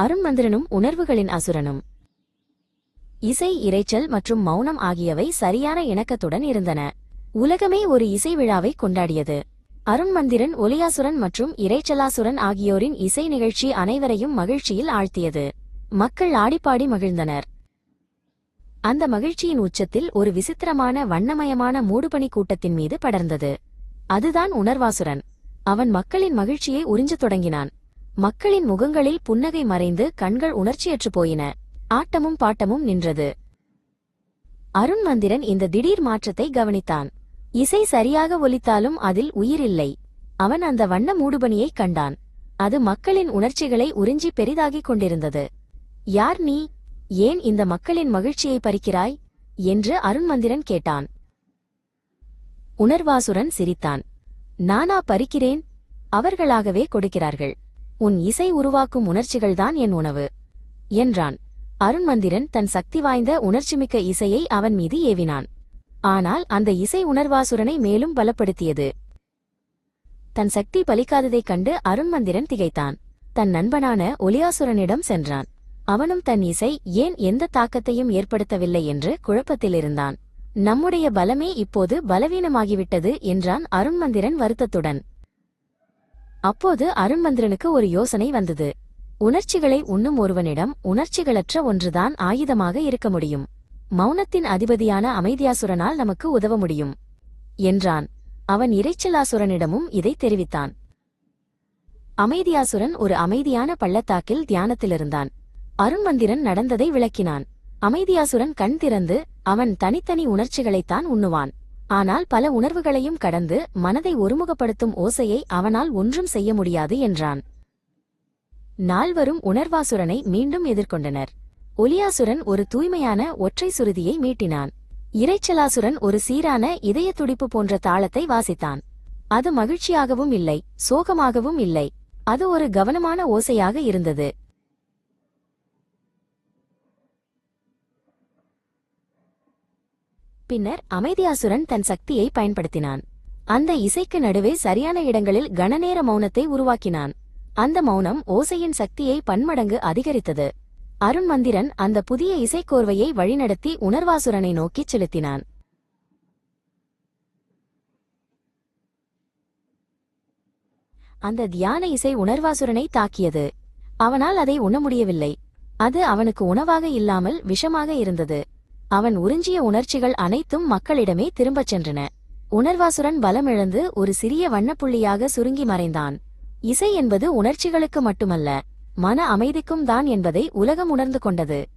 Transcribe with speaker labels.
Speaker 1: அருண்மந்திரனும் உணர்வுகளின் அசுரனும். இசை இரைச்சல் மற்றும் மௌனம் ஆகியவை சரியான இணக்கத்துடன் இருந்தன. உலகமே ஒரு இசை விழாவை கொண்டாடியது. அருண்மந்திரன் ஒலியாசுரன் மற்றும் இறைச்சலாசுரன் ஆகியோரின் இசை நிகழ்ச்சி அனைவரையும் மகிழ்ச்சியில் ஆழ்த்தியது. மக்கள் ஆடிப்பாடி மகிழ்ந்தனர். அந்த மகிழ்ச்சியின் உச்சத்தில் ஒரு விசித்திரமான வண்ணமயமான மூடுபனி கூட்டத்தின் மீது படர்ந்தது. அதுதான் உணர்வாசுரன். அவன் மக்களின் மகிழ்ச்சியை உறிஞ்சத் தொடங்கினான். மக்களின் முகங்களில் புன்னகை மறைந்து கண்கள் உணர்ச்சியற்றுப் போயின. ஆட்டமும் பாட்டமும் நின்றது. அருண்மந்திரன் இந்த திடீர் மாற்றத்தை கவனித்தான். இசை சரியாக ஒலித்தாலும் அதில் உயிரில்லை. அவன் அந்த வண்ண மூடுபனியைக் கண்டான். அது மக்களின் உணர்ச்சிகளை உறிஞ்சி பெரிதாகிக் கொண்டிருந்தது. யார் நீ? ஏன் இந்த மக்களின் மகிழ்ச்சியை பறிக்கிறாய்? என்று அருண்மந்திரன் கேட்டான். உணர்வாசுரன் சிரித்தான். நானா பறிக்கிறேன்? அவர்களாகவே கொடுக்கிறார்கள். உன் இசை உருவாக்கும் உணர்ச்சிகள்தான் என் உணவு என்றான். அருண்மந்திரன் தன் சக்தி வாய்ந்த உணர்ச்சிமிக்க இசையை அவன் மீது ஏவினான். ஆனால் அந்த இசை உணர்வாசுரனை மேலும் பலப்படுத்தியது. தன் சக்தி பலிக்காததைக் கண்டு அருண்மந்திரன் திகைத்தான். தன் நண்பனான ஒலியாசுரனிடம் சென்றான். அவனும் தன் இசை ஏன் எந்த தாக்கத்தையும் ஏற்படுத்தவில்லை என்று குழப்பத்தில் இருந்தான் நம்முடைய பலமே இப்போது பலவீனமாகிவிட்டது என்றான் அருண்மந்திரன் வருத்தத்துடன். அப்போது அருண்மந்திரனுக்கு ஒரு யோசனை வந்தது. உணர்ச்சிகளை உண்ணும் ஒருவனிடம் உணர்ச்சிகளற்ற ஒன்றுதான் ஆயுதமாக இருக்க முடியும். மௌனத்தின் அதிபதியான அமைதியாசுரனால் நமக்கு உதவ முடியும் என்றான். அவன் இறைச்சலாசுரனிடமும் இதை தெரிவித்தான். அமைதியாசுரன் ஒரு அமைதியான பள்ளத்தாக்கில் தியானத்திலிருந்தான். அருண்மந்திரன் நடந்ததை விளக்கினான். அமைதியாசுரன் கண் திறந்து அவன் தனித்தனி உணர்ச்சிகளைத்தான் உண்ணுவான். ஆனால் பல உணர்வுகளையும் கடந்து மனதை ஒருமுகப்படுத்தும் ஓசையை அவனால் ஒன்றும் செய்ய முடியாது என்றான். நால்வரும் உணர்வாசுரனை மீண்டும் எதிர்கொண்டனர். ஒலியாசுரன் ஒரு தூய்மையான ஒற்றை சுருதியை மீட்டினான். இறைச்சலாசுரன் ஒரு சீரான இதய துடிப்பு போன்ற தாளத்தை வாசித்தான். அது மகிழ்ச்சியாகவும் இல்லை சோகமாகவும் இல்லை. அது ஒரு கவனமான ஓசையாக இருந்தது. பின்னர் அமைதியாசுரன் தன் சக்தியை பயன்படுத்தினான். அந்த இசைக்கு நடுவே சரியான இடங்களில் கணநேர மௌனத்தை உருவாக்கினான். அந்த மௌனம் ஓசையின் சக்தியை பன்மடங்கு அதிகரித்தது. அருண்மந்திரன் அந்த புதிய இசைக்கோர்வையை வழிநடத்தி உணர்வாசுரனை நோக்கிச் செலுத்தினான். அந்த தியான இசை உணர்வாசுரனை தாக்கியது. அவனால் அதை உண்ண முடியவில்லை. அது அவனுக்கு உணவாக இல்லாமல் விஷமாக இருந்தது. அவன் உறிஞ்சிய உணர்ச்சிகள் அனைத்தும் மக்களிடமே திரும்பச் சென்றன. உணர்வாசுரன் பலமிழந்து ஒரு சிறிய வண்ணப்புள்ளியாக சுருங்கி மறைந்தான். இசை என்பது உணர்ச்சிகளுக்கு மட்டுமல்ல மன அமைதிக்கும் தான் என்பதை உலகம் உணர்ந்து கொண்டது.